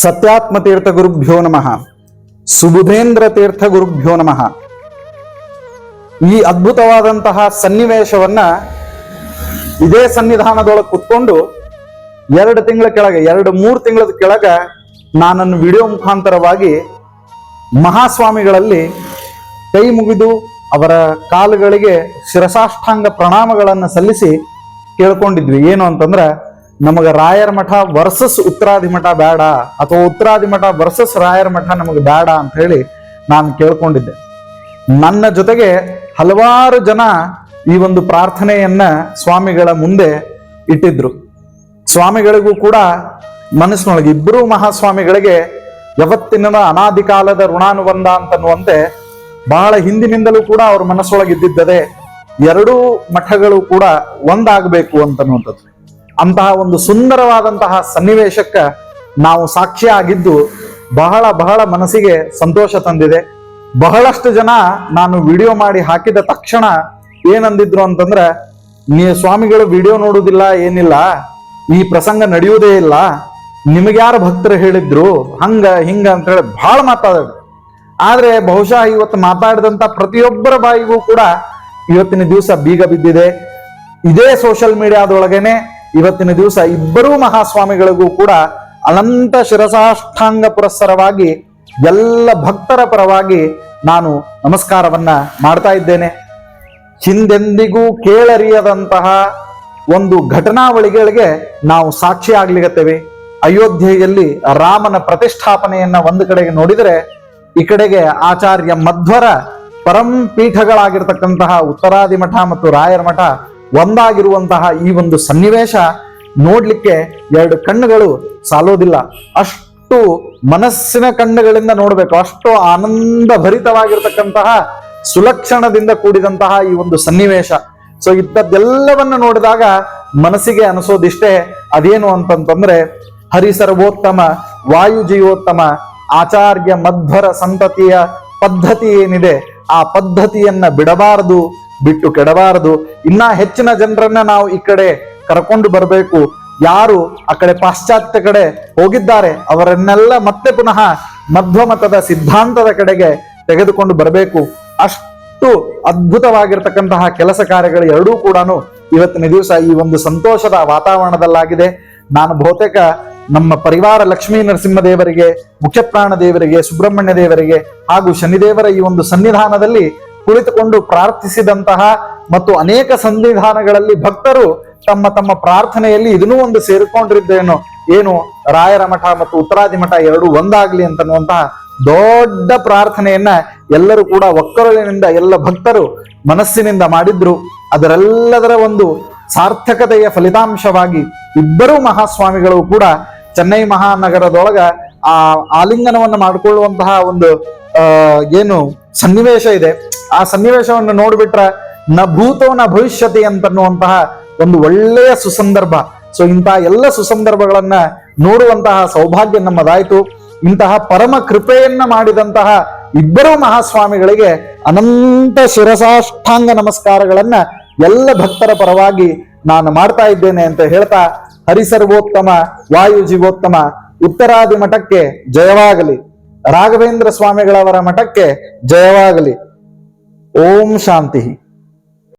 ಸತ್ಯಾತ್ಮ ತೀರ್ಥ ಗುರುಭ್ಯೋ ನಮಃ. ಸುಬುಧೇಂದ್ರ ತೀರ್ಥ ಗುರುಭ್ಯೋ ನಮಃ. ಈ ಅದ್ಭುತವಾದಂತಹ ಸನ್ನಿವೇಶವನ್ನ ಇದೇ ಸನ್ನಿಧಾನದೊಳಗೆ ಕುತ್ಕೊಂಡು ಎರಡು ತಿಂಗಳ ಕೆಳಗೆ, ಎರಡು ಮೂರು ತಿಂಗಳ ಕೆಳಗ ನಾನನ್ನು ವಿಡಿಯೋ ಮುಖಾಂತರವಾಗಿ ಮಹಾಸ್ವಾಮಿಗಳಲ್ಲಿ ಕೈ ಮುಗಿದು ಅವರ ಕಾಲುಗಳಿಗೆ ಶಿರಸಾಷ್ಟಾಂಗ ಪ್ರಣಾಮಗಳನ್ನು ಸಲ್ಲಿಸಿ ಕೇಳ್ಕೊಂಡಿದ್ವಿ. ಏನು ಅಂತಂದ್ರ ನಮಗ ರಾಯರ ಮಠ ವರ್ಸಸ್ ಉತ್ತರಾದಿ ಮಠ ಬೇಡ ಅಥವಾ ಉತ್ತರಾದಿ ಮಠ ವರ್ಸಸ್ ರಾಯರ ಮಠ ನಮಗೆ ಬೇಡ ಅಂತ ಹೇಳಿ ನಾನು ಕೇಳ್ಕೊಂಡಿದ್ದೆ. ನನ್ನ ಜೊತೆಗೆ ಹಲವಾರು ಜನ ಈ ಒಂದು ಪ್ರಾರ್ಥನೆಯನ್ನ ಸ್ವಾಮಿಗಳ ಮುಂದೆ ಇಟ್ಟಿದ್ರು. ಸ್ವಾಮಿಗಳಿಗೂ ಕೂಡ ಮನಸ್ಸಿನೊಳಗೆ ಇಬ್ಬರೂ ಮಹಾಸ್ವಾಮಿಗಳಿಗೆ ಯಾವತ್ತಿನ ಅನಾದಿ ಕಾಲದ ಋಣಾನುಬಂಧ ಅಂತನ್ನುವಂತೆ ಬಹಳ ಹಿಂದಿನಿಂದಲೂ ಕೂಡ ಅವ್ರ ಮನಸ್ಸೊಳಗೆ ಇದ್ದಿದ್ದದೆ ಎರಡೂ ಮಠಗಳು ಕೂಡ ಒಂದಾಗಬೇಕು ಅಂತನ್ನುವಂಥದ್ದು. ಅಂತಹ ಒಂದು ಸುಂದರವಾದಂತಹ ಸನ್ನಿವೇಶಕ್ಕ ನಾವು ಸಾಕ್ಷಿಯಾಗಿದ್ದು ಬಹಳ ಬಹಳ ಮನಸ್ಸಿಗೆ ಸಂತೋಷ ತಂದಿದೆ. ಬಹಳಷ್ಟು ಜನ ನಾನು ವಿಡಿಯೋ ಮಾಡಿ ಹಾಕಿದ ತಕ್ಷಣ ಏನಂದಿದ್ರು ಅಂತಂದ್ರೆ, ನೀ ಸ್ವಾಮಿಗಳು ವಿಡಿಯೋ ನೋಡುವುದಿಲ್ಲ ಏನಿಲ್ಲ, ಈ ಪ್ರಸಂಗ ನಡೆಯುವುದೇ ಇಲ್ಲ, ನಿಮಗ್ಯಾರು ಭಕ್ತರು ಹೇಳಿದ್ರು, ಹಂಗ, ಹಿಂಗ ಅಂತ ಹೇಳಿ ಬಹಳ ಮಾತಾಡಿದ್ರು ಆದ್ರೆ ಬಹುಶಃ ಇವತ್ತು ಮಾತಾಡಿದಂತ ಪ್ರತಿಯೊಬ್ಬರ ಬಾಯಿಗೂ ಕೂಡ ಇವತ್ತಿನ ದಿವಸ ಬೀಗ ಬಿದ್ದಿದೆ. ಇದೇ ಸೋಷಿಯಲ್ ಮೀಡಿಯಾದೊಳಗೇನೆ ಇವತ್ತಿನ ದಿವಸ ಇಬ್ಬರೂ ಮಹಾಸ್ವಾಮಿಗಳಿಗೂ ಕೂಡ ಅನಂತ ಶಿರಸಾಷ್ಟಾಂಗ ಪುರಸ್ಸರವಾಗಿ ಎಲ್ಲ ಭಕ್ತರ ಪರವಾಗಿ ನಾನು ನಮಸ್ಕಾರವನ್ನ ಮಾಡ್ತಾ ಇದ್ದೇನೆ. ಹಿಂದೆಂದಿಗೂ ಕೇಳರಿಯದಂತಹ ಒಂದು ಘಟನಾವಳಿಗಳಿಗೆ ನಾವು ಸಾಕ್ಷಿ ಆಗ್ಲಿಗತ್ತೇವೆ ಅಯೋಧ್ಯೆಯಲ್ಲಿ ರಾಮನ ಪ್ರತಿಷ್ಠಾಪನೆಯನ್ನ ಒಂದು ಕಡೆಗೆ ನೋಡಿದರೆ ಈ ಕಡೆಗೆ ಆಚಾರ್ಯ ಮಧ್ವರ ಪರಂ ಪೀಠಗಳಾಗಿರ್ತಕ್ಕಂತಹ ಉತ್ತರಾದಿ ಮಠ ಮತ್ತು ರಾಯರ ಮಠ ಒಂದಾಗಿರುವಂತಹ ಈ ಒಂದು ಸನ್ನಿವೇಶ ನೋಡ್ಲಿಕ್ಕೆ ಎರಡು ಕಣ್ಣುಗಳು ಸಾಲೋದಿಲ್ಲ. ಅಷ್ಟು ಮನಸ್ಸಿನ ಕಣ್ಣುಗಳಿಂದ ನೋಡಬೇಕು. ಅಷ್ಟು ಆನಂದ ಭರಿತವಾಗಿರ್ತಕ್ಕಂತಹ ಸುಲಕ್ಷಣದಿಂದ ಕೂಡಿದಂತಹ ಈ ಒಂದು ಸನ್ನಿವೇಶ. ಸೊ ಇಂಥದ್ದೆಲ್ಲವನ್ನ ನೋಡಿದಾಗ ಮನಸ್ಸಿಗೆ ಅನಿಸೋದಿಷ್ಟೇ ಅದೇನು ಅಂತಂತಂದ್ರೆ ಹರಿಸರ್ವೋತ್ತಮ ವಾಯು ಜೀವೋತ್ತಮ ಆಚಾರ್ಯ ಮಧ್ವರ ಸಂತತಿಯ ಪದ್ಧತಿ ಏನಿದೆ, ಆ ಪದ್ಧತಿಯನ್ನ ಬಿಡಬಾರದು. ಬಿಟ್ಟು ಕೆಡಬಾರದು. ಇನ್ನ ಹೆಚ್ಚಿನ ಜನರನ್ನ ನಾವು ಈ ಕಡೆ ಕರ್ಕೊಂಡು ಬರಬೇಕು. ಯಾರು ಆ ಕಡೆ ಪಾಶ್ಚಾತ್ಯ ಕಡೆ ಹೋಗಿದ್ದಾರೆ, ಅವರನ್ನೆಲ್ಲ ಮತ್ತೆ ಪುನಃ ಮಧ್ವಮತದ ಸಿದ್ಧಾಂತದ ಕಡೆಗೆ ತೆಗೆದುಕೊಂಡು ಬರಬೇಕು. ಅಷ್ಟು ಅದ್ಭುತವಾಗಿರ್ತಕ್ಕಂತಹ ಕೆಲಸ ಕಾರ್ಯಗಳು ಎರಡೂ ಕೂಡ ಇವತ್ತಿನ ದಿವಸ ಈ ಒಂದು ಸಂತೋಷದ ವಾತಾವರಣದಲ್ಲಾಗಿದೆ. ನಾನು ಬಹುತೇಕ ನಮ್ಮ ಪರಿವಾರ ಲಕ್ಷ್ಮೀ ನರಸಿಂಹದೇವರಿಗೆ ಮುಖ್ಯಪ್ರಾಣ ದೇವರಿಗೆ, ಸುಬ್ರಹ್ಮಣ್ಯ ದೇವರಿಗೆ ಹಾಗೂ ಶನಿದೇವರ ಈ ಒಂದು ಸನ್ನಿಧಾನದಲ್ಲಿ ಕುಳಿತುಕೊಂಡು ಪ್ರಾರ್ಥಿಸಿದಂತಹ ಮತ್ತು ಅನೇಕ ಸಂವಿಧಾನಗಳಲ್ಲಿ ಭಕ್ತರು ತಮ್ಮ ತಮ್ಮ ಪ್ರಾರ್ಥನೆಯಲ್ಲಿ ಇದನ್ನೂ ಒಂದು ಸೇರಿಕೊಂಡಿದ್ದೇನೋ, ಏನು ರಾಯರ ಮಠ ಮತ್ತು ಉತ್ತರಾದಿ ಮಠ ಎರಡು ಒಂದಾಗ್ಲಿ ಅಂತನ್ನುವಂತಹ ದೊಡ್ಡ ಪ್ರಾರ್ಥನೆಯನ್ನ ಎಲ್ಲರೂ ಕೂಡ ಒಕ್ಕರಳಿನಿಂದ ಎಲ್ಲ ಭಕ್ತರು ಮನಸ್ಸಿನಿಂದ ಮಾಡಿದ್ರು. ಅದರೆಲ್ಲದರ ಒಂದು ಸಾರ್ಥಕತೆಯ ಫಲಿತಾಂಶವಾಗಿ ಇಬ್ಬರೂ ಮಹಾಸ್ವಾಮಿಗಳು ಕೂಡ ಚೆನ್ನೈ ಮಹಾನಗರದೊಳಗ ಆ ಆಲಿಂಗನವನ್ನು ಮಾಡಿಕೊಳ್ಳುವಂತಹ ಒಂದು ಏನು ಸನ್ನಿವೇಶ ಇದೆ. ಆ ಸನ್ನಿವೇಶವನ್ನು ನೋಡ್ಬಿಟ್ರ ನ ಭೂತೋ ನ ಭವಿಷ್ಯತಿ ಅಂತನ್ನುವಂತಹ ಒಂದು ಒಳ್ಳೆಯ ಸುಸಂದರ್ಭ. ಸೊ ಇಂತಹ ಎಲ್ಲ ಸುಸಂದರ್ಭಗಳನ್ನ ನೋಡುವಂತಹ ಸೌಭಾಗ್ಯ ನಮ್ಮದಾಯ್ತು. ಇಂತಹ ಪರಮ ಕೃಪೆಯನ್ನ ಮಾಡಿದಂತಹ ಇಬ್ಬರು ಮಹಾಸ್ವಾಮಿಗಳಿಗೆ ಅನಂತ ಶಿರಸಾಷ್ಟಾಂಗ ನಮಸ್ಕಾರಗಳನ್ನ ಎಲ್ಲ ಭಕ್ತರ ಪರವಾಗಿ ನಾನು ಮಾಡ್ತಾ ಇದ್ದೇನೆ ಅಂತ ಹೇಳ್ತಾ ಹರಿಸರ್ವೋತ್ತಮ ವಾಯು ಜೀವೋತ್ತಮ ಉತ್ತರಾದಿ ಮಠಕ್ಕೆ ಜಯವಾಗಲಿ. ರಾಘವೇಂದ್ರ ಸ್ವಾಮಿಗಳವರ ಮಠಕ್ಕೆ ಜಯವಾಗಲಿ. ಓಂ ಶಾಂತಿ